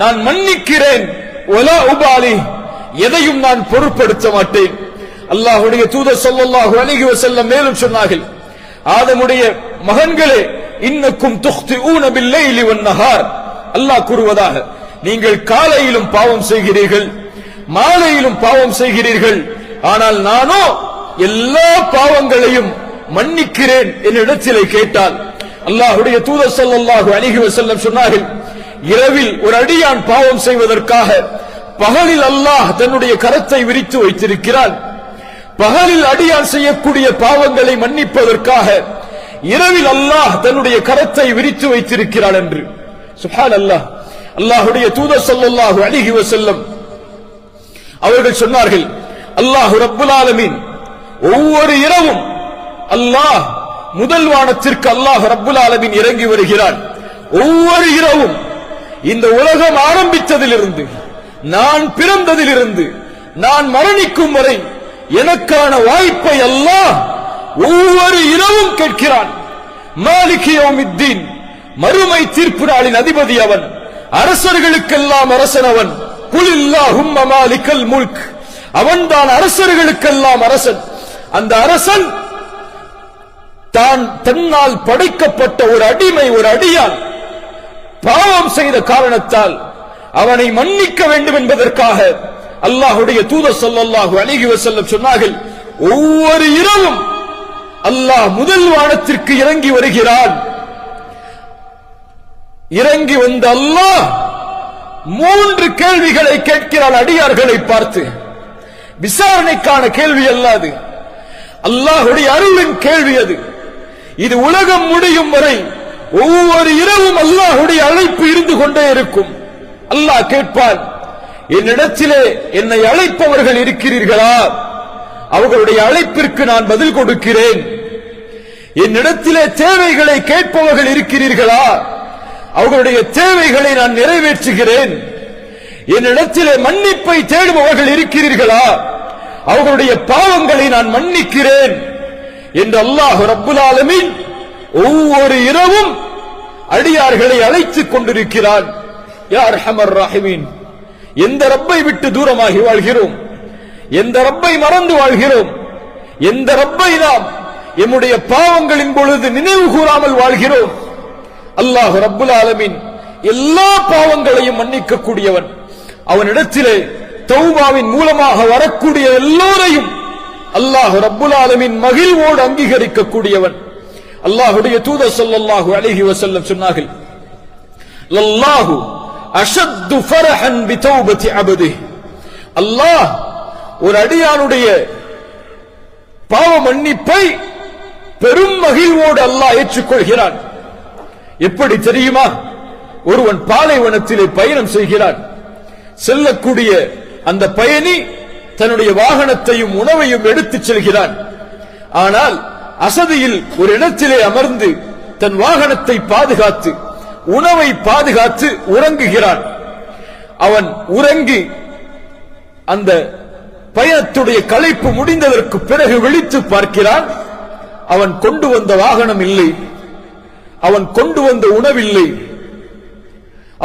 நான் மன்னிக்கிறேன். ஒலா உபாலி. எதையும் நான் பொருட்படுத்த மாட்டேன். அல்லாஹுடைய தூதர் ஸல்லல்லாஹு அணுகி செல்ல மேலும் சொன்னார்கள். ஆதமுடைய மகன்களே இன்னக்கும் துக்தி ஊனபில்லை இலிவன் நகார் அல்லாஹ் கூறுவதாக நீங்கள் காலையிலும் பாவம் செய்கிறீர்கள் மாலையிலும் பாவம் செய்கிறீர்கள். ஆனால் நானோ எல்லா பாவங்களையும் மன்னிக்கிறேன் என்னிடத்திலே கேட்டால் அல்லாஹுடைய தூதர் ஸல்லல்லாஹு அணுகி செல்லம் சொன்னார்கள் இரவில் ஒரு அடியான் பாவம் செய்வதற்காக பகலில் அல்லாஹ் தன்னுடைய கரத்தை விரித்து வைத்திருக்கிறான். பகலில் அடியான் செய்யக்கூடிய பாவங்களை மன்னிப்பதற்காக இரவில் அல்லாஹ் தன்னுடைய கரத்தை விரித்து வைத்திருக்கிறான் என்று. சுஹான் அல்லாஹ் அல்லாஹுடைய தூதர் சொல்லாஹு அழகி வசல்லம் அவர்கள் சொன்னார்கள் அல்லாஹ் ரப்புல் ஆலமீன் ஒவ்வொரு இரவும் அல்லாஹ் முதல் வானத்திற்கு அல்லாஹ் ரப்புல் ஆலமீன் இறங்கி வருகிறான். ஒவ்வொரு இரவும் இந்த உலகம் ஆரம்பித்ததிலிருந்து நான் பிறந்ததிலிருந்து நான் மரணிக்கும் வரை எனக்கான வாய்ப்பை எல்லாம் ஒவ்வொரு இரவும் கேட்கிறான். மாலிகி மறுமை தீர்ப்பு நாளின் அதிபதி அவன் அரசர்களுக்கெல்லாம் அரசன் அவன் குலில்லாஹும்ம மாலிக்கல் முல்க். அவன்தான் அரசர்களுக்கெல்லாம் அரசன். அந்த அரசன் தான் தன்னால் படைக்கப்பட்ட ஒரு அடிமை ஒரு அடியான். பாவம் செய்த காரணத்தால் அவனை மன்னிக்க வேண்டும் என்பதற்காக அல்லாஹுடைய தூதர் சொல்லல்லாஹு அழகி வசல்லம் சொன்னார்கள் ஒவ்வொரு இரவும் அல்லாஹ் முதல் வானத்திற்கு இறங்கி வருகிறான். இறங்கி வந்த அல்லாஹ் மூன்று கேள்விகளை கேட்கிறான் அடியார்களை பார்த்து. விசாரணைக்கான கேள்வி அல்லாது அல்லாஹுடைய அருளின் கேள்வி அது. இது உலகம் முடியும் வரை ஒவ்வொரு இரவும் அல்லாஹுடைய அழைப்பு இருந்து கொண்டே இருக்கும். அல்லாஹ் கேட்பான் என்னிடத்திலே என்னை அழைப்பவர்கள் இருக்கிறீர்களா? அவர்களுடைய அழைப்பிற்கு நான் பதில் கொடுக்கிறேன். என்னிடத்திலே தேவைகளை கேட்பவர்கள் இருக்கிறீர்களா? அவர்களுடைய தேவைகளை நான் நிறைவேற்றுகிறேன். என்னிடத்திலே மன்னிப்பை தேடுபவர்கள் இருக்கிறீர்களா? அவர்களுடைய பாவங்களை நான் மன்னிக்கிறேன். என்று அல்லாஹ் ரப்புல் ஆலமின் ஒவ்வொரு இரவும் அடியார்களை அழைத்துக் கொண்டிருக்கிறான். யார் ஹமர் ராஹிமீன். எந்த ரப்பை விட்டு தூரமாகி வாழ்கிறோம்? எந்த ரப்பை மறந்து வாழ்கிறோம்? எந்த ரப்பை நாம் எம்முடைய பாவங்களின் பொழுது நினைவு கூறாமல் வாழ்கிறோம்? அல்லாஹ் ரப்புல் ஆலமின் எல்லா பாவங்களையும் மன்னிக்க கூடியவன் அவனிடத்திலே தௌபாவின் மூலமாக வரக்கூடிய எல்லோரையும் அல்லாஹ் ரப்புல் ஆலமீன் மகிழ்வோடு அங்கீகரிக்க கூடியவன் அல்லாஹுடைய தூதர் சொல்லல்லாஹு அழகி வசல்லம் சொன்னார்கள் லல்லாஹு அஷத்து ஃபரஹன் பிதௌபதி அபதி. அல்லாஹ் ஒரு அடியானுடைய பாவ மன்னிப்பை பெரும் மகிழ்வோடு அல்லாஹ் ஏற்றுக்கொள்கிறான். எப்படி தெரியுமா? ஒருவன் பாலைவனத்திலே பயணம் செய்கிறான். செல்லக்கூடிய அந்த பயணி தன்னுடைய வாகனத்தையும் உணவையும் எடுத்துச் செல்கிறான். ஆனால் அசதியில் ஒரு இடத்திலே அமர்ந்து தன் வாகனத்தை பாதுகாத்து உணவை பாதுகாத்து உறங்குகிறான். அவன் உறங்கி அந்த பயணத்துடைய களைப்பு முடிந்ததற்கு பிறகு விழித்து பார்க்கிறான். அவன் கொண்டு வந்த வாகனம் இல்லை. அவன் கொண்டு வந்த உணவில்லை.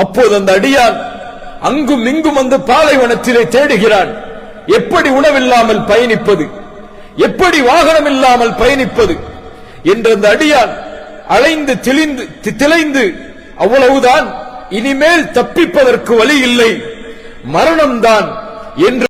அப்போது அந்த அடியான் அங்கும் இங்கும் வந்து பாலைவனத்திலே தேடுகிறான். எப்படி உணவில்லாமல் பயணிப்பது? எப்படி வாகனம் இல்லாமல் பயணிப்பது? என்ற அந்த அடியான் அலைந்து திளிந்து திளைந்து அவ்வளவுதான் இனிமேல் தப்பிப்பதற்கு வழி இல்லை. மரணம்தான் என்று